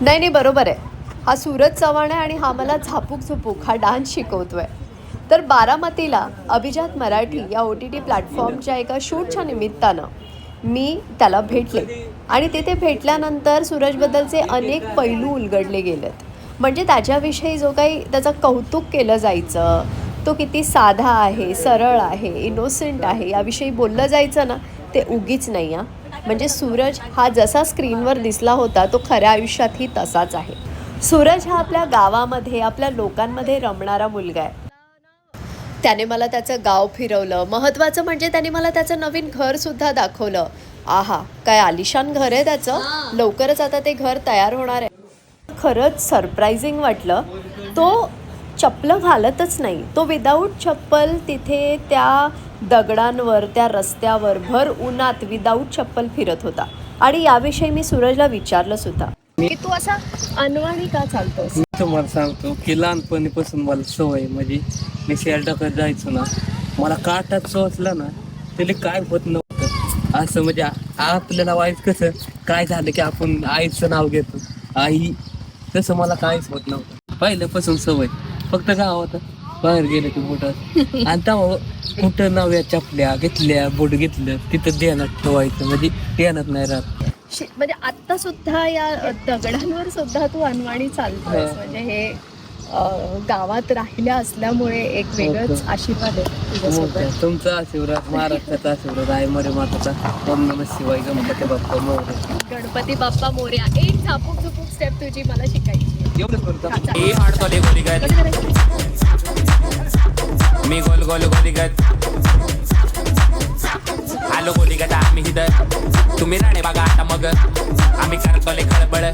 नाही नाही बरोबर आहे. हा सूरज चव्हाण आहे आणि हा मला झापूक झुपूक हा डान्स शिकवतोय. तर बारामतीला अभिजात मराठी या ओ टी टी प्लॅटफॉर्मच्या एका शूटच्या निमित्तानं मी त्याला भेटले. आणि तिथे भेटल्यानंतर सूरजबद्दलचे अनेक पैलू उलगडले गेलेत. म्हणजे त्याच्याविषयी जो काही त्याचं कौतुक केलं जायचं तो किती साधा आहे सरळ आहे इनोसेंट आहे याविषयी बोललं जायचं ना ते उगीच नाही आहे म्हणजे सूरज हा जसा स्क्रीनवर दिसला होता तो खऱ्या आयुष्यातही तसाच आहे. सूरज हा आपल्या गावामध्ये आपल्या लोकांमध्ये रमणारा मुलगा आहे. त्याने मला त्याचं गाव फिरवलं. महत्त्वाचं म्हणजे त्याने मला त्याचं नवीन घर सुद्धा दाखवलं. आहा काय आलिशान घर आहे त्याचं? लवकरच आता ते घर तयार होणार आहे. खरंच सरप्रायझिंग वाटलं. तो चप्पल घालतच नाही. तो विदाऊट चप्पल तिथे त्या दगडांवर त्या रस्त्यावर भर उन्हात विदाऊट चप्पल फिरत होता. आणि याविषयी मी सूरजला विचारलं सुद्धा. की तू असा अनवाणी का चालतोस? मी तुम्हाला सांगतो की लहानपणीपासून मला सवय आहे. म्हणजे मी शेअर टाकत जायचो ना मला काटात चोचला ना त्याला काय होत नव्हतं. असं म्हणजे आ- आपल्याला वाईट कसं काय झालं की आपण आईचं नाव घेतो. आई तसं मला काहीच होत नव्हतं. पहिल्यापासून सवय. फक्त गावात बाहेर गेलं की बोटात. आणि तेव्हा कुठं नव्या चपल्या घेतल्या बोट घेतलं तिथं ध्यानात ठेवायचं. म्हणजे ध्यानात नाही राहत. शे- म्हणजे आता सुद्धा या दगडांवर सुद्धा तू अनवाणी चालतोयस हो. म्हणजे हे अं, गावात राहिल्या असल्यामुळे एक वेगळंच आशीर्वाद आहे तुझ्यासोबत. मोठं. तुमचा आशीर्वाद महाराष्ट्राचा आशीर्वाद आहे. मरे माताचा. ओम नम शिवाय गणपती बाप्पा मोरया. गणपती बाप्पा मोर्या एक झापूक झुपूक स्टेप तुझी मला शिकायची आहे. एवढंच करतो हा? मी गोल गोली गोलीगत. आलो गोलीगत आम्ही हिद तुम्ही राणे बघा आता मग. आम्ही करतोले खळबळ.